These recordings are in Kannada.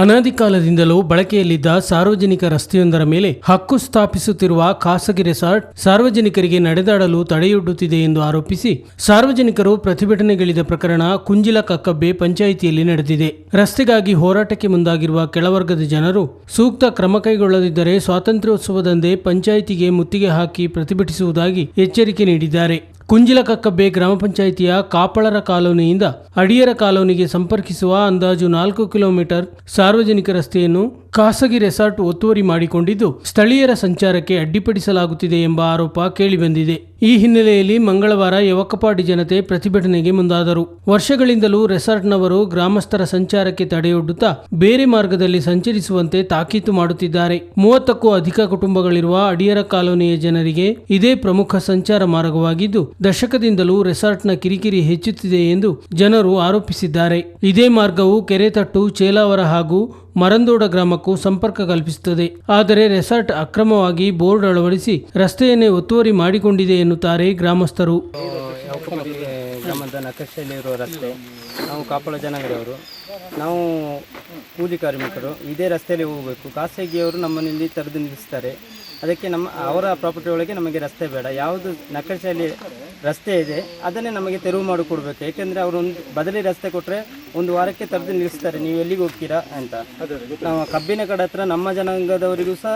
ಅನಾದಿ ಕಾಲದಿಂದಲೂ ಬಳಕೆಯಲ್ಲಿದ್ದ ಸಾರ್ವಜನಿಕ ರಸ್ತೆಯೊಂದರ ಮೇಲೆ ಹಕ್ಕು ಸ್ಥಾಪಿಸುತ್ತಿರುವ ಖಾಸಗಿ ರೆಸಾರ್ಟ್ ಸಾರ್ವಜನಿಕರಿಗೆ ನಡೆದಾಡಲು ತಡೆಯೊಡ್ಡುತ್ತಿದೆ ಎಂದು ಆರೋಪಿಸಿ ಸಾರ್ವಜನಿಕರು ಪ್ರತಿಭಟನೆಗಿಳಿದ ಪ್ರಕರಣ ಕುಂಜಿಲ ಕಕ್ಕಬ್ಬೆ ಪಂಚಾಯಿತಿಯಲ್ಲಿ ನಡೆದಿದೆ. ರಸ್ತೆಗಾಗಿ ಹೋರಾಟಕ್ಕೆ ಮುಂದಾಗಿರುವ ಕೆಳವರ್ಗದ ಜನರು ಸೂಕ್ತ ಕ್ರಮ ಕೈಗೊಳ್ಳದಿದ್ದರೆ ಸ್ವಾತಂತ್ರ್ಯೋತ್ಸವದಂದೇ ಪಂಚಾಯಿತಿಗೆ ಮುತ್ತಿಗೆ ಹಾಕಿ ಪ್ರತಿಭಟಿಸುವುದಾಗಿ ಎಚ್ಚರಿಕೆ ನೀಡಿದ್ದಾರೆ. ಕುಂಜಿಲ ಬೇ ಗ್ರಾಮ ಪಂಚಾಯಿತಿಯ ಕಾಪಳರ ಕಾಲೋನಿಯಿಂದ ಅಡಿಯರ ಕಾಲೋನಿಗೆ ಸಂಪರ್ಕಿಸುವ ಅಂದಾಜು ನಾಲ್ಕು ಕಿಲೋಮೀಟರ್ ಸಾರ್ವಜನಿಕ ರಸ್ತೆಯನ್ನು ಖಾಸಗಿ ರೆಸಾರ್ಟ್ ಒತ್ತುವರಿ ಮಾಡಿಕೊಂಡಿದ್ದು ಸ್ಥಳೀಯರ ಸಂಚಾರಕ್ಕೆ ಅಡ್ಡಿಪಡಿಸಲಾಗುತ್ತಿದೆ ಎಂಬ ಆರೋಪ ಕೇಳಿಬಂದಿದೆ ಈ ಹಿನ್ನೆಲೆಯಲ್ಲಿ ಮಂಗಳವಾರ ಯವಕಪಾಡಿ ಜನತೆ ಪ್ರತಿಭಟನೆಗೆ ಮುಂದಾದರು. ವರ್ಷಗಳಿಂದಲೂ ರೆಸಾರ್ಟ್ನವರು ಗ್ರಾಮಸ್ಥರ ಸಂಚಾರಕ್ಕೆ ತಡೆಯೊಡ್ಡುತ್ತಾ ಬೇರೆ ಮಾರ್ಗದಲ್ಲಿ ಸಂಚರಿಸುವಂತೆ ತಾಕೀತು ಮಾಡುತ್ತಿದ್ದಾರೆ. ಮೂವತ್ತಕ್ಕೂ ಅಧಿಕ ಕುಟುಂಬಗಳಿರುವ ಅಡಿಯರ ಕಾಲೋನಿಯ ಜನರಿಗೆ ಇದೇ ಪ್ರಮುಖ ಸಂಚಾರ ಮಾರ್ಗವಾಗಿದ್ದು, ದಶಕದಿಂದಲೂ ರೆಸಾರ್ಟ್ನ ಕಿರಿಕಿರಿ ಹೆಚ್ಚುತ್ತಿದೆ ಎಂದು ಜನರು ಆರೋಪಿಸಿದ್ದಾರೆ. ಇದೇ ಮಾರ್ಗವು ಕೆರೆತಟ್ಟು ಚೇಲಾವರ ಹಾಗೂ ಮರಂದೋಡ ಗ್ರಾಮಕ್ಕೂ ಸಂಪರ್ಕ ಕಲ್ಪಿಸುತ್ತದೆ. ಆದರೆ ರೆಸಾರ್ಟ್ ಅಕ್ರಮವಾಗಿ ಬೋರ್ಡ್ ಅಳವಡಿಸಿ ರಸ್ತೆಯನ್ನೇ ಒತ್ತುವರಿ ಮಾಡಿಕೊಂಡಿದೆ ಎನ್ನುತ್ತಾರೆ ಗ್ರಾಮಸ್ಥರು. ಗ್ರಾಮದ ನಕಷೆಯಲ್ಲಿರುವ ರಸ್ತೆ, ನಾವು ಕಾಪಳ ನಾವು ಕೂಲಿ ಕಾರ್ಮಿಕರು, ಇದೇ ರಸ್ತೆಯಲ್ಲಿ ಹೋಗಬೇಕು. ಖಾಸಗಿಯವರು ನಮ್ಮನ್ನು ಇಲ್ಲಿ ತಡೆದು ನಿಲ್ಲಿಸ್ತಾರೆ. ಅದಕ್ಕೆ ನಮ್ಮ, ಅವರ ಪ್ರಾಪರ್ಟಿ ಒಳಗೆ ನಮಗೆ ರಸ್ತೆ ಬೇಡ. ಯಾವುದು ನಕಷೆಯಲ್ಲಿ ರಸ್ತೆ ಇದೆ, ಅದನ್ನೇ ನಮಗೆ ತೆರವು ಮಾಡಿಕೊಡ್ಬೇಕು ಅವರು ಒಂದು ಬದಲಿ ರಸ್ತೆ ಕೊಟ್ಟರೆ ಒಂದು ವಾರಕ್ಕೆ ತರದು ನಿಲ್ಲಿಸ್ತಾರೆ, ನೀವು ಎಲ್ಲಿಗೆ ಹೋಗ್ತೀರಾ? ಅಂತ. ನಾವು ಕಬ್ಬಿನ ಕಡೆ ಹತ್ರ ನಮ್ಮ ಜನಾಂಗದವರಿಗೂ ಸಹ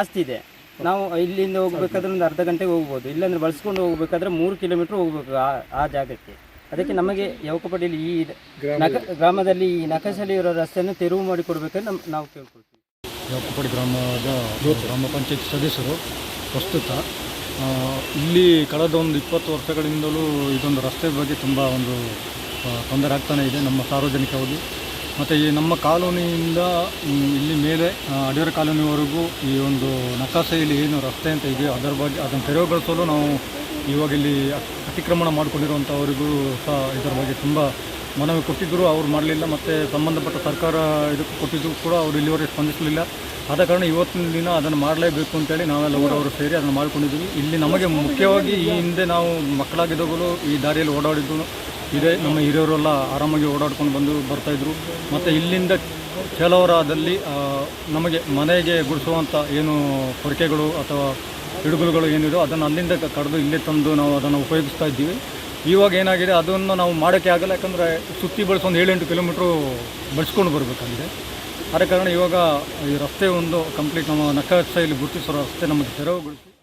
ಆಸ್ತಿ ಇದೆ. ನಾವು ಇಲ್ಲಿಂದ ಹೋಗ್ಬೇಕಾದ್ರೆ ಒಂದು ಅರ್ಧ ಗಂಟೆಗೆ ಹೋಗ್ಬೋದು. ಇಲ್ಲಾಂದ್ರೆ ಬಳಸ್ಕೊಂಡು ಹೋಗ್ಬೇಕಾದ್ರೆ ಮೂರು ಕಿಲೋಮೀಟರ್ ಹೋಗ್ಬೇಕು ಆ ಆ ಜಾಗಕ್ಕೆ. ಅದಕ್ಕೆ ನಮಗೆ ಯವಕಪಡಿಯಲ್ಲಿ ಈ ನಕ, ಗ್ರಾಮದಲ್ಲಿ ಈ ನಕಸಲಿ ಇರೋ ರಸ್ತೆಯನ್ನು ತೆರವು ಮಾಡಿ ನಮ್ಮ ನಮ್, ನಾವು ಕೇಳ್ಕೊಳ್ತೀವಿ. ಯವಕಪಡಿ ಗ್ರಾಮದ ಗ್ರಾಮ ಪಂಚಾಯತ್ ಸದಸ್ಯರು ಪ್ರಸ್ತುತ ಇಲ್ಲಿ ಕಳೆದ ಒಂದು ಇಪ್ಪತ್ತು ವರ್ಷಗಳಿಂದಲೂ ಇದೊಂದು ರಸ್ತೆ ಬಗ್ಗೆ ತುಂಬ ಒಂದು ತೊಂದರೆ ಆಗ್ತಾನೆ ಇದೆ ನಮ್ಮ ಸಾರ್ವಜನಿಕವಾಗಿ ಮತ್ತು ಈ ನಮ್ಮ ಕಾಲೋನಿಯಿಂದ ಇಲ್ಲಿ ಮೇಲೆ ಅಡಿಯರ ಕಾಲೋನಿವರೆಗೂ ಈ ಒಂದು ನಕಾಸೆಯಲ್ಲಿ ಏನು ರಸ್ತೆ ಅಂತ ಇದೆಯೋ ಅದರ ಬಗ್ಗೆ, ಅದನ್ನು ತೆರವುಗೊಳಿಸಲು ನಾವು ಇವಾಗ ಇಲ್ಲಿ ಅತಿಕ್ರಮಣ ಮಾಡಿಕೊಂಡಿರುವಂಥವರಿಗೂ ಸಹ ಇದರ ಬಗ್ಗೆ ತುಂಬ ಮನವಿ ಕೊಟ್ಟಿದ್ದರು ಅವರು ಮಾಡಲಿಲ್ಲ ಮತ್ತು ಸಂಬಂಧಪಟ್ಟ ಸರ್ಕಾರ ಇದಕ್ಕೆ ಕೊಟ್ಟಿದ್ದು ಕೂಡ ಅವರು ಇಲ್ಲಿವರೆಗೆ ಸ್ಪಂದಿಸಲಿಲ್ಲ. ಆದ ಕಾರಣ ಇವತ್ತಿನ ದಿನ ಅದನ್ನು ಮಾಡಲೇಬೇಕು ಅಂತೇಳಿ ನಾವೆಲ್ಲ ಊರವರು ಸೇರಿ ಅದನ್ನು ಮಾಡ್ಕೊಂಡಿದ್ದೀವಿ. ಇಲ್ಲಿ ನಮಗೆ ಮುಖ್ಯವಾಗಿ ಈ ಹಿಂದೆ ನಾವು ಮಕ್ಕಳಾಗಿದ್ದಾಗಲೂ ಈ ದಾರಿಯಲ್ಲಿ ಓಡಾಡಿದ್ದು ಇದೇ ನಮ್ಮ ಹಿರಿಯವರೆಲ್ಲ ಆರಾಮಾಗಿ ಓಡಾಡ್ಕೊಂಡು ಬಂದು ಬರ್ತಾಯಿದ್ರು ಮತ್ತು ಇಲ್ಲಿಂದ ಕೆಲವರಾದಲ್ಲಿ ನಮಗೆ ಮನೆಗೆ ಗುಡಿಸುವಂಥ ಏನು ಕೊರಕೆಗಳು ಅಥವಾ ಹಿಡುಗುಲುಗಳು ಏನಿದೋ ಅದನ್ನು ಅಲ್ಲಿಂದ ಕಡಿದು ಇಲ್ಲೇ ತಂದು ನಾವು ಅದನ್ನು ಉಪಯೋಗಿಸ್ತಾ ಇದ್ದೀವಿ. ಇವಾಗ ಏನಾಗಿದೆ, ಅದನ್ನು ನಾವು ಮಾಡೋಕ್ಕೆ ಆಗಲ್ಲ, ಯಾಕಂದರೆ ಸುತ್ತಿ ಬಳಸಿ ಒಂದು ಏಳೆಂಟು ಕಿಲೋಮೀಟ್ರು ಬಳಸ್ಕೊಂಡು ಬರಬೇಕಾಗಿದೆ ಆದ ಕಾರಣ ಇವಾಗ ಈ ರಸ್ತೆ ಒಂದು ಕಂಪ್ಲೀಟ್ ನಮ್ಮ ನಕ್ಕ ಇಲ್ಲಿ ಗುರುತಿಸೋ ರಸ್ತೆ ನಮಗೆ ತೆರವುಗೊಳಿಸಿ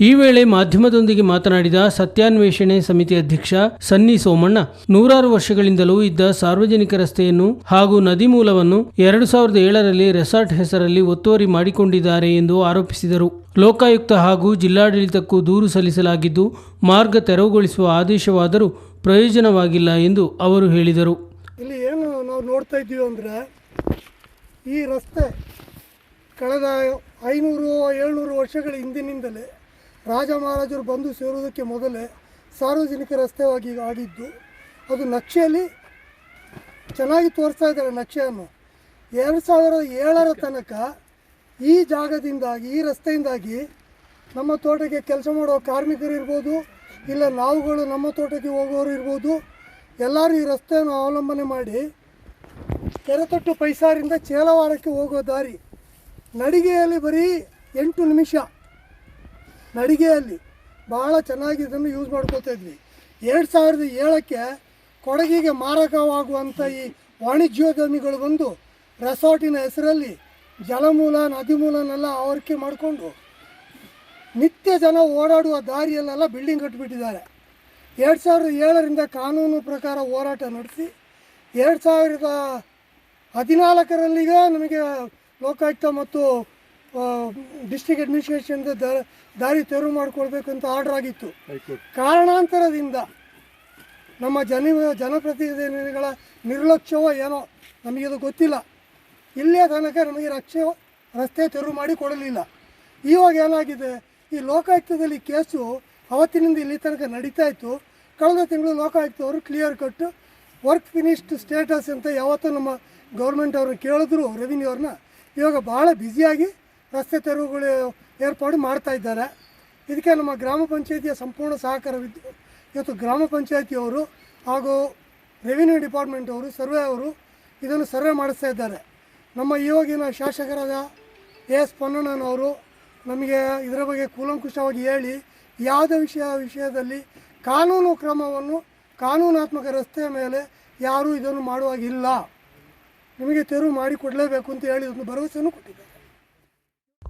ಈ ವೇಳೆ ಮಾಧ್ಯಮದೊಂದಿಗೆ ಮಾತನಾಡಿದ ಸತ್ಯಾನ್ವೇಷಣೆ ಸಮಿತಿ ಅಧ್ಯಕ್ಷ ಸನ್ನಿ ಸೋಮಣ್ಣ, ನೂರಾರು ವರ್ಷಗಳಿಂದಲೂ ಇದ್ದ ಸಾರ್ವಜನಿಕ ರಸ್ತೆಯನ್ನು ಹಾಗೂ ನದಿ ಮೂಲವನ್ನು ಎರಡು ಸಾವಿರದ ಏಳರಲ್ಲಿ ರೆಸಾರ್ಟ್ ಹೆಸರಲ್ಲಿ ಒತ್ತುವರಿ ಮಾಡಿಕೊಂಡಿದ್ದಾರೆ ಎಂದು ಆರೋಪಿಸಿದರು. ಲೋಕಾಯುಕ್ತ ಹಾಗೂ ಜಿಲ್ಲಾಡಳಿತಕ್ಕೂ ದೂರು ಸಲ್ಲಿಸಲಾಗಿದ್ದು, ಮಾರ್ಗ ತೆರವುಗೊಳಿಸುವ ಆದೇಶವಾದರೂ ಪ್ರಯೋಜನವಾಗಿಲ್ಲ ಎಂದು ಅವರು ಹೇಳಿದರು. ಇಲ್ಲಿ ಏನು ನಾವು ನೋಡ್ತಾ ಇದ್ದೀವಿ ಅಂದರೆ, ಈ ರಸ್ತೆ ಕಳೆದ ಐನೂರು, ಏಳ್ನೂರು ವರ್ಷಗಳ ಹಿಂದಿನಿಂದಲೇ ರಾಜ ಮಹಾರಾಜರು ಬಂದು ಸೇರುವುದಕ್ಕೆ ಮೊದಲೇ ಸಾರ್ವಜನಿಕ ರಸ್ತೆಯಾಗಿ ಆಗಿದ್ದು, ಅದು ನಕ್ಷೆಯಲ್ಲಿ ಚೆನ್ನಾಗಿ ತೋರಿಸ್ತಾ ಇದ್ದಾರೆ ನಕ್ಷೆಯನ್ನು. ಎರಡು ಸಾವಿರದ ಏಳರ ತನಕ ಈ ಜಾಗದಿಂದಾಗಿ, ಈ ರಸ್ತೆಯಿಂದಾಗಿ ನಮ್ಮ ತೋಟಕ್ಕೆ ಕೆಲಸ ಮಾಡೋ ಕಾರ್ಮಿಕರು ಇರ್ಬೋದು, ಇಲ್ಲ ನಾವುಗಳು ನಮ್ಮ ತೋಟಕ್ಕೆ ಹೋಗೋರು ಇರ್ಬೋದು, ಎಲ್ಲರೂ ಈ ರಸ್ತೆಯನ್ನು ಅವಲಂಬನೆ ಮಾಡಿ ಕೆರೆತೊಟ್ಟು ಪೈಸಾರಿಂದ ಚೇಲವಾರಕ್ಕೆ ಹೋಗೋ ದಾರಿ. ನಡಿಗೆಯಲ್ಲಿ ಬರೀ ಎಂಟು ನಿಮಿಷ. ನಡಿಗೆಯಲ್ಲಿ ಭಾಳ ಚೆನ್ನಾಗಿ ಇದನ್ನು ಯೂಸ್ ಮಾಡ್ಕೋತಿದ್ವಿ ಎರಡು ಸಾವಿರದ ಏಳಕ್ಕೆ ಕೊಡಗಿಗೆ ಮಾರಕವಾಗುವಂಥ ಈ ವಾಣಿಜ್ಯೋದ್ಯಮಿಗಳು ಬಂದು ರೆಸಾರ್ಟಿನ ಹೆಸರಲ್ಲಿ ಜಲಮೂಲ ನದಿ ಮೂಲನೆಲ್ಲ ಆವರಿಕೆ ಮಾಡಿಕೊಂಡು ನಿತ್ಯ ಜನ ಓಡಾಡುವ ದಾರಿಯಲ್ಲೆಲ್ಲ ಬಿಲ್ಡಿಂಗ್ ಕಟ್ಟಿಬಿಟ್ಟಿದ್ದಾರೆ ಎರಡು ಸಾವಿರದ ಏಳರಿಂದ ಕಾನೂನು ಪ್ರಕಾರ ಹೋರಾಟ ನಡೆಸಿ, ಎರಡು ಸಾವಿರದ ಹದಿನಾಲ್ಕರಲ್ಲಿಗೆ ನಮಗೆ ಲೋಕಾಯುಕ್ತ ಮತ್ತು ಡಿಸ್ಟ್ರಿಕ್ಟ್ ಅಡ್ಮಿನಿಸ್ಟ್ರೇಷನ್ ದ- ದಾರಿ ತೆರವು ಮಾಡಿಕೊಳ್ಬೇಕು ಅಂತ ಆರ್ಡರ್ ಆಗಿತ್ತು ಕಾರಣಾಂತರದಿಂದ ನಮ್ಮ ಜನ ಜನಪ್ರತಿನಿಧಿಗಳ ನಿರ್ಲಕ್ಷ್ಯವೋ ಏನೋ ನಮಗಿದು ಗೊತ್ತಿಲ್ಲ. ಇಲ್ಲೇ ತನಕ ನಮಗೆ ರಕ್ಷೆ ರಸ್ತೆ ತೆರವು ಮಾಡಿ ಕೊಡಲಿಲ್ಲ. ಇವಾಗ ಏನಾಗಿದೆ ಈ ಲೋಕಾಯುಕ್ತದಲ್ಲಿ ಕೇಸು ಅವತ್ತಿನಿಂದ ಇಲ್ಲಿ ತನಕ ನಡೀತಾ ಇತ್ತು. ಕಳೆದ ತಿಂಗಳು ಲೋಕಾಯುಕ್ತವರು clear cut work finished status ಅಂತ ಯಾವತ್ತೂ ನಮ್ಮ ಗೌರ್ಮೆಂಟ್ ಅವ್ರನ್ನ ಕೇಳಿದ್ರು ರೆವಿನ್ಯೂ ಅವ್ರನ್ನ. ಇವಾಗ ಭಾಳ ಬ್ಯುಸಿಯಾಗಿ ರಸ್ತೆ ತೆರವುಗಳು ಏರ್ಪಾಡು ಮಾಡ್ತಾ ಇದ್ದಾರೆ. ಇದಕ್ಕೆ ನಮ್ಮ ಗ್ರಾಮ ಪಂಚಾಯಿತಿಯ ಸಂಪೂರ್ಣ ಸಹಕಾರವಿದ್ದು ಇವತ್ತು ಗ್ರಾಮ ಪಂಚಾಯಿತಿಯವರು ಹಾಗೂ ರೆವಿನ್ಯೂ ಡಿಪಾರ್ಟ್ಮೆಂಟ್ ಅವರು, ಸರ್ವೆ ಅವರು ಇದನ್ನು ಸರ್ವೆ ಮಾಡಿಸ್ತಾ ಇದ್ದಾರೆ. ನಮ್ಮ ಇವಾಗಿನ ಶಾಸಕರಾದ ಎ ಎಸ್ ಪೊನ್ನಣ್ಣನವರು ನಮಗೆ ಇದರ ಬಗ್ಗೆ ಕೂಲಂಕುಷವಾಗಿ ಹೇಳಿ, ಯಾವುದೇ ವಿಷಯ, ವಿಷಯದಲ್ಲಿ ಕಾನೂನು ಕ್ರಮವನ್ನು ಕಾನೂನಾತ್ಮಕ ರಸ್ತೆಯ ಮೇಲೆ ಯಾರೂ ಇದನ್ನು ಮಾಡುವಾಗಿಲ್ಲ. ನಿಮಗೆ ತೆರವು ಮಾಡಿಕೊಡಲೇಬೇಕು ಅಂತ ಹೇಳಿ ಒಂದು ಭರವಸೆಯನ್ನು ಕೊಟ್ಟಿದ್ದಾರೆ.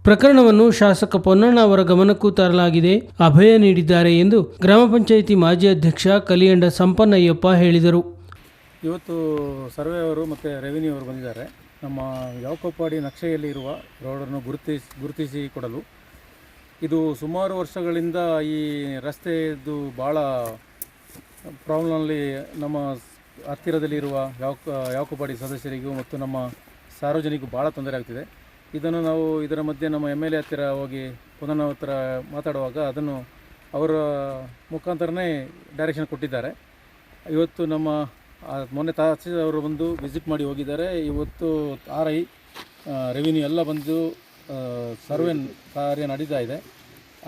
ಪ್ರಕರಣವನ್ನು ಶಾಸಕ ಪೊನ್ನಣ್ಣ ಅವರ ಗಮನಕ್ಕೂ ತರಲಾಗಿದೆ. ಅಭಯ ನೀಡಿದ್ದಾರೆ ಎಂದು ಗ್ರಾಮ ಪಂಚಾಯಿತಿ ಮಾಜಿ ಅಧ್ಯಕ್ಷ ಕಲಿಯಂಡ ಸಂಪನ್ನಯ್ಯಪ್ಪ ಹೇಳಿದರು. ಇವತ್ತು ಸರ್ವೆ ಅವರು ಮತ್ತು ರೆವಿನ್ಯೂ ಅವರು ಬಂದಿದ್ದಾರೆ. ನಮ್ಮ ಯಾವಕೋಪಾಡಿ ನಕ್ಷೆಯಲ್ಲಿ ಇರುವ ರೋಡನ್ನು ಗುರುತಿಸಿ ಗುರುತಿಸಿ ಕೊಡಲು. ಇದು ಸುಮಾರು ವರ್ಷಗಳಿಂದ ಈ ರಸ್ತೆಯದ್ದು ಭಾಳ ಪ್ರಾಬ್ಲಮ್ನಲ್ಲಿ ನಮ್ಮ ಹತ್ತಿರದಲ್ಲಿರುವ ಯಾವ ಯಾವಕೋಪಾಡಿ ಸದಸ್ಯರಿಗೂ ಮತ್ತು ನಮ್ಮ ಸಾರ್ವಜನಿಕ ಭಾಳ ತೊಂದರೆ ಆಗ್ತಿದೆ. ಇದನ್ನು ನಾವು ಇದರ ಮಧ್ಯೆ ನಮ್ಮ ಎಂ ಎಲ್ ಎ ಹತ್ತಿರ ಹೋಗಿ ಪುನಃ ಮಾತಾಡುವಾಗ ಅದನ್ನು ಅವರ ಮುಖಾಂತರನೇ ಡೈರೆಕ್ಷನ್ ಕೊಟ್ಟಿದ್ದಾರೆ. ಇವತ್ತು ನಮ್ಮ ಮೊನ್ನೆ ತಾಸಿ ಅವರು ಬಂದು ವಿಸಿಟ್ ಮಾಡಿ ಹೋಗಿದ್ದಾರೆ. ಇವತ್ತು ಆರ್ ಐ ರೆವಿನ್ಯೂ ಎಲ್ಲ ಬಂದು ಸರ್ವೆ ಕಾರ್ಯ ನಡೀತಾ ಇದೆ.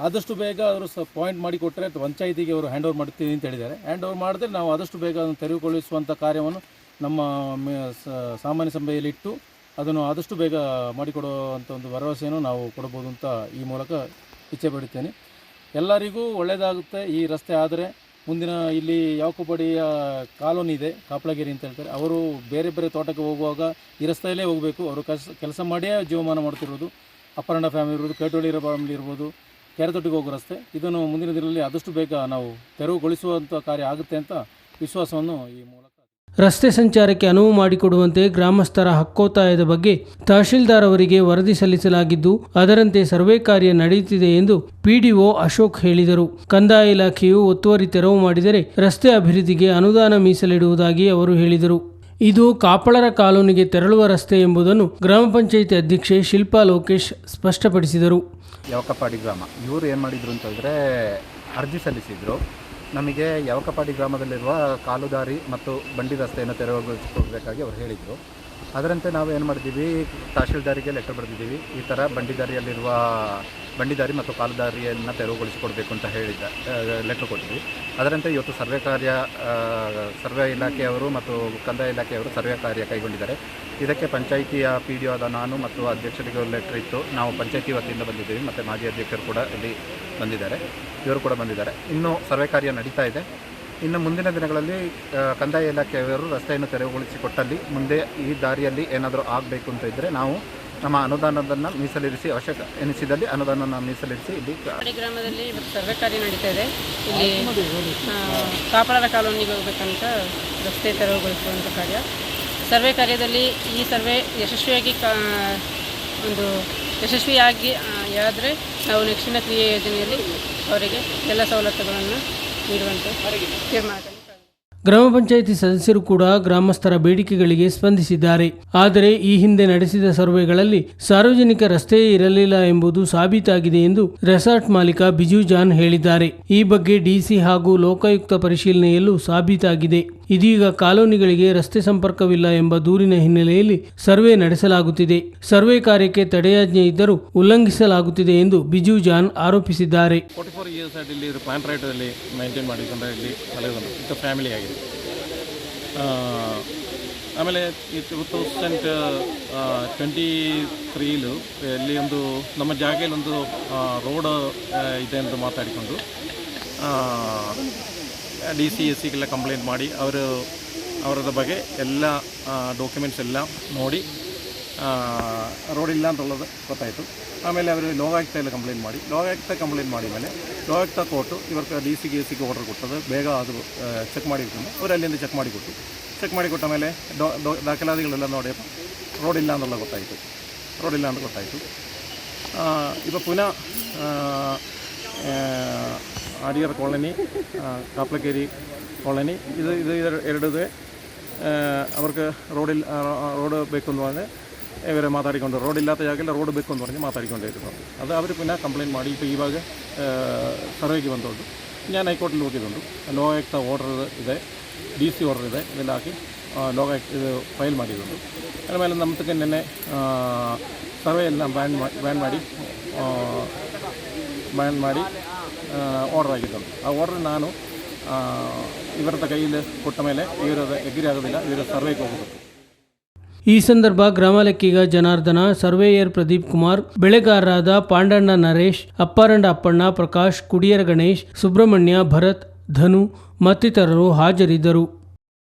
ಆದಷ್ಟು ಬೇಗ ಅವರು ಸ ಪಾಯಿಂಟ್ ಮಾಡಿಕೊಟ್ಟರೆ ಪಂಚಾಯಿತಿಗೆ ಅವರು ಹ್ಯಾಂಡ್ ಓವರ್ ಮಾಡ್ತೀವಿ ಅಂತ ಹೇಳಿದ್ದಾರೆ. ಹ್ಯಾಂಡ್ ಓವರ್ ಮಾಡಿದ್ರೆ ನಾವು ಆದಷ್ಟು ಬೇಗ ಅದನ್ನು ತೆರವುಗೊಳಿಸುವಂಥ ಕಾರ್ಯವನ್ನು ನಮ್ಮ ಸಾಮಾನ್ಯ ಸಭೆಯಲ್ಲಿ ಇಟ್ಟು ಅದನ್ನು ಆದಷ್ಟು ಬೇಗ ಮಾಡಿಕೊಡುವಂಥ ಒಂದು ಭರವಸೆಯನ್ನು ನಾವು ಕೊಡ್ಬೋದು ಅಂತ ಈ ಮೂಲಕ ಇಚ್ಛೆ ಪಡುತ್ತೇನೆ. ಎಲ್ಲರಿಗೂ ಒಳ್ಳೆಯದಾಗುತ್ತೆ ಈ ರಸ್ತೆ, ಆದರೆ ಮುಂದಿನ ಇಲ್ಲಿ ಯಾವಕುಬಡಿಯ ಕಾಲೋನಿ ಇದೆ ಕಾಪಳಗಿರಿ ಅಂತ ಹೇಳ್ತಾರೆ. ಅವರು ಬೇರೆ ಬೇರೆ ತೋಟಕ್ಕೆ ಹೋಗುವಾಗ ಈ ರಸ್ತೆಯಲ್ಲೇ ಹೋಗಬೇಕು. ಅವರು ಕೆಲಸ ಕೆಲಸ ಮಾಡಿಯೇ ಜೀವಮಾನ ಮಾಡ್ತಿರೋದು ಅಪರ್ಣ ಫ್ಯಾಮಿಲಿ ಇರ್ಬೋದು ಇರೋ ಫ್ಯಾಮಿಲಿ ಇರ್ಬೋದು, ಕೆರೆತೊಟ್ಟಿಗೆ ಹೋಗೋ ರಸ್ತೆ. ಇದನ್ನು ಮುಂದಿನ ದಿನದಲ್ಲಿ ಆದಷ್ಟು ಬೇಗ ನಾವು ತೆರವುಗೊಳಿಸುವಂಥ ಕಾರ್ಯ ಆಗುತ್ತೆ ಅಂತ ವಿಶ್ವಾಸವನ್ನು ಈ ಮೂಲಕ ರಸ್ತೆ ಸಂಚಾರಕ್ಕೆ ಅನುವು ಮಾಡಿಕೊಡುವಂತೆ ಗ್ರಾಮಸ್ಥರ ಹಕ್ಕೋತ್ತಾಯದ ಬಗ್ಗೆ ತಹಶೀಲ್ದಾರ್ ಅವರಿಗೆ ವರದಿ ಸಲ್ಲಿಸಲಾಗಿದ್ದು, ಅದರಂತೆ ಸರ್ವೆ ಕಾರ್ಯ ನಡೆಯುತ್ತಿದೆ ಎಂದು ಪಿಡಿಒ ಅಶೋಕ್ ಹೇಳಿದರು. ಕಂದಾಯ ಇಲಾಖೆಯು ಒತ್ತುವರಿ ತೆರವು ಮಾಡಿದರೆ ರಸ್ತೆ ಅಭಿವೃದ್ಧಿಗೆ ಅನುದಾನ ಮೀಸಲಿಡುವುದಾಗಿ ಅವರು ಹೇಳಿದರು. ಇದು ಕಾಪಳರ ಕಾಲೋನಿಗೆ ತೆರಳುವ ರಸ್ತೆ ಎಂಬುದನ್ನು ಗ್ರಾಮ ಪಂಚಾಯಿತಿ ಅಧ್ಯಕ್ಷೆ ಶಿಲ್ಪಾ ಲೋಕೇಶ್ ಸ್ಪಷ್ಟಪಡಿಸಿದರು. ಯಾವಕಪಾಡಿ ಗ್ರಾಮ. ಇವರು ಏನು ಮಾಡಿದ್ರು ಅಂತಂದರೆ ಅರ್ಜಿ ಸಲ್ಲಿಸಿದ್ರು. ನಮಗೆ ಯವಕಪಾಡಿ ಗ್ರಾಮದಲ್ಲಿರುವ ಕಾಲುದಾರಿ ಮತ್ತು ಬಂಡಿ ರಸ್ತೆಯನ್ನು ತೆರವುಗೊಳಿಸಬೇಕಾಗಿ ಅವರು ಹೇಳಿದರು. ಅದರಂತೆ ನಾವು ಏನು ಮಾಡಿದ್ದೀವಿ, ತಹಶೀಲ್ದಾರಿಗೆ ಲೆಟರ್ ಬರೆದಿದ್ದೀವಿ. ಈ ಥರ ಬಂಡಿದಾರಿಯಲ್ಲಿರುವ, ಬಂಡಿದಾರಿ ಮತ್ತು ಕಾಲುದಾರಿಯನ್ನು ತೆರವುಗೊಳಿಸಿಕೊಡಬೇಕು ಅಂತ ಹೇಳಿದ್ದ ಲೆಟ್ರ್ ಕೊಟ್ಟಿದ್ವಿ. ಅದರಂತೆ ಇವತ್ತು ಸರ್ವೆ ಕಾರ್ಯ ಸರ್ವೆ ಇಲಾಖೆಯವರು ಮತ್ತು ಕಂದಾಯ ಇಲಾಖೆಯವರು ಸರ್ವೆ ಕಾರ್ಯ ಕೈಗೊಂಡಿದ್ದಾರೆ. ಇದಕ್ಕೆ ಪಂಚಾಯಿತಿಯ ಪಿ ಡಿ ಆದ ನಾನು ಮತ್ತು ಅಧ್ಯಕ್ಷರಿಗೆ ಲೆಟ್ರ್ ಇತ್ತು. ನಾವು ಪಂಚಾಯಿತಿ ವತಿಯಿಂದ ಬಂದಿದ್ದೀವಿ ಮತ್ತು ಮಾಜಿ ಅಧ್ಯಕ್ಷರು ಕೂಡ ಇಲ್ಲಿ ಬಂದಿದ್ದಾರೆ. ಇವರು ಕೂಡ ಬಂದಿದ್ದಾರೆ. ಇನ್ನೂ ಸರ್ವೆ ಕಾರ್ಯ ನಡೀತಾ ಇದೆ. ಇನ್ನು ಮುಂದಿನ ದಿನಗಳಲ್ಲಿ ಕಂದಾಯ ಇಲಾಖೆಯವರು ರಸ್ತೆಯನ್ನು ತೆರವುಗೊಳಿಸಿಕೊಟ್ಟಲ್ಲಿ, ಮುಂದೆ ಈ ದಾರಿಯಲ್ಲಿ ಏನಾದರೂ ಆಗಬೇಕು ಅಂತ ಇದ್ದರೆ ನಾವು ನಮ್ಮ ಅನುದಾನವನ್ನು ಮೀಸಲಿರಿಸಿ, ಅವಶ್ಯಕ ಎನಿಸಿದಲ್ಲಿ ಅನುದಾನವನ್ನು ಮೀಸಲಿರಿಸಿ ಇಲ್ಲಿ ಗ್ರಾಮದಲ್ಲಿ ಇವತ್ತು ಸರ್ವೆ ಕಾರ್ಯ ನಡೀತಾ ಇದೆ. ಇಲ್ಲಿ ಕಾಪಾಡ ಕಾಲೋನಿಗೆ ಹೋಗಬೇಕಂತ ರಸ್ತೆ ತೆರವುಗೊಳಿಸುವಂಥ ಕಾರ್ಯ. ಸರ್ವೆ ಕಾರ್ಯದಲ್ಲಿ ಈ ಸರ್ವೆ ಯಶಸ್ವಿಯಾಗಿ ಒಂದು ಯಶಸ್ವಿಯಾಗಿ ಆದರೆ ನಾವು ನೆಕ್ಸ್ಟಿನ ಕ್ರಿಯೆ ಯೋಜನೆಯಲ್ಲಿ ಅವರಿಗೆ ಎಲ್ಲ ಸವಲತ್ತುಗಳನ್ನು ನೀಡುವಂತೆ ತೀರ್ಮಾನ ಗ್ರಾಮ ಪಂಚಾಯಿತಿ ಸದಸ್ಯರು ಕೂಡ ಗ್ರಾಮಸ್ಥರ ಬೇಡಿಕೆಗಳಿಗೆ ಸ್ಪಂದಿಸಿದ್ದಾರೆ. ಆದರೆ ಈ ಹಿಂದೆ ನಡೆಸಿದ ಸರ್ವೆಗಳಲ್ಲಿ ಸಾರ್ವಜನಿಕ ರಸ್ತೆಯೇ ಇರಲಿಲ್ಲ ಎಂಬುದು ಸಾಬೀತಾಗಿದೆ ಎಂದು ರೆಸಾರ್ಟ್ ಮಾಲೀಕ ಬಿಜು ಜಾನ್ ಹೇಳಿದ್ದಾರೆ. ಈ ಬಗ್ಗೆ ಡಿಸಿ ಹಾಗೂ ಲೋಕಾಯುಕ್ತ ಪರಿಶೀಲನೆಯಲ್ಲೂ ಸಾಬೀತಾಗಿದೆ. ಇದೀಗ ಕಾಲೋನಿಗಳಿಗೆ ರಸ್ತೆ ಸಂಪರ್ಕವಿಲ್ಲ ಎಂಬ ದೂರಿನ ಹಿನ್ನೆಲೆಯಲ್ಲಿ ಸರ್ವೆ ನಡೆಸಲಾಗುತ್ತಿದೆ. ಸರ್ವೆ ಕಾರ್ಯಕ್ಕೆ ತಡೆಯಾಜ್ಞೆ ಇದ್ದರೂ ಉಲ್ಲಂಘಿಸಲಾಗುತ್ತಿದೆ ಎಂದು ಬಿಜು ಜಾನ್ ಆರೋಪಿಸಿದ್ದಾರೆ. ಫೋರ್ ಫ್ಯಾಮಿಲಿ ಆಗಿದೆ. ಆಮೇಲೆ ಟೂ ತೌಸಂಡ್ ಟ್ವೆಂಟಿ ತ್ರೀಲು ಇಲ್ಲಿ ಒಂದು ನಮ್ಮ ಜಾಗದಲ್ಲಿ ಒಂದು ರೋಡ್ ಇದೆ ಅಂತ ಮಾತಾಡಿಕೊಂಡು ಡಿ ಸಿ, ಎಸ್ ಸಿಗೆಲ್ಲ ಕಂಪ್ಲೇಂಟ್ ಮಾಡಿ ಅವರು, ಅವರದ ಬಗ್ಗೆ ಎಲ್ಲ ಡಾಕ್ಯುಮೆಂಟ್ಸ್ ಎಲ್ಲ ನೋಡಿ റോഡില്ലാന്നുള്ളത് പത്തായിട്ടും ആമേലെ അവർ ലോകായുക്തയിൽ കംപ്ലയിന്റ് മാടി. ലോകായുക്ത കംപ്ലയിന്റ് മാടി മേലെ ലോകായുക്ത കോർട്ട് ഇവർക്ക് ഡി സി കെ സിക്ക് ഓർഡർ കൊടുത്തത്. വേഗം അത് ചെക്ക് മാടി കിട്ടുന്നു അവരല്ലേന്ന് ചെക്ക് മാടി കൊടുത്തു. ചെക്ക് മാടി കൊട്ട മേലെ ദാഖലാതികളെല്ലാം നോടിയപ്പോൾ റോഡില്ലാന്നുള്ള കൊട്ടായിട്ടു റോഡില്ലാണ്ട് കൊട്ടായിട്ടു ഇപ്പോൾ പുന ആരിയർ കോളനി കാപ്ലക്കേരി കോളനി. ഇത് ഇത് ഇടത് അവർക്ക് റോഡിൽ റോഡ് ബൈക്കൊന്നു പറഞ്ഞ് ഇവരെ മാതാടിക്കൊണ്ട് റോഡില്ലാത്ത ജാഗയിൽ റോഡ് വെക്കുമെന്ന് പറഞ്ഞ് മാതാടിക്കൊണ്ടേരുന്നു അത് അവർ പിന്നെ കംപ്ലയിന്റ് മാടി. ഇപ്പോൾ ഈ ഭാഗം സർവേക്ക് ബന്ധമുണ്ട് ഞാൻ ഹൈക്കോർട്ടിൽ നോക്കിയതുണ്ട് ലോ ഓർഡർ ഇത് ഡി സി ഓർഡർ ഇത് ഇതിലാക്കി ലോ ആയുക്ത ഫയൽ മാറ്റിയതുണ്ട് അതുപോലെ നമുക്ക് തന്നെ സർവേ എല്ലാം ബാൻ ബാൻ മാടി ബാൻ മാടി ഓർഡറാക്കിയിട്ടുണ്ട് ആ ഓർഡറിൽ നാനും ഇവരുടെ കയ്യിൽ പൊട്ടമേലെ ഇവരത് എഗ്രി ആകുന്നില്ല ഇവർ സർവേക്ക് പോകുന്നുണ്ട് ಈ ಸಂದರ್ಭ ಗ್ರಾಮಲೆಕ್ಕಿಗ ಜನಾರ್ದನ, ಸರ್ವೇಯರ್ ಪ್ರದೀಪ್ ಕುಮಾರ್, ಬೆಳೆಗಾರರಾದ ಪಾಂಡಣ್ಣ ನರೇಶ್, ಅಪ್ಪಾರಂಡ ಅಪ್ಪಣ್ಣ ಪ್ರಕಾಶ್, ಕುಡಿಯರ ಗಣೇಶ್, ಸುಬ್ರಹ್ಮಣ್ಯ ಭರತ್, ಧನು ಮತ್ತಿತರರು ಹಾಜರಿದ್ದರು.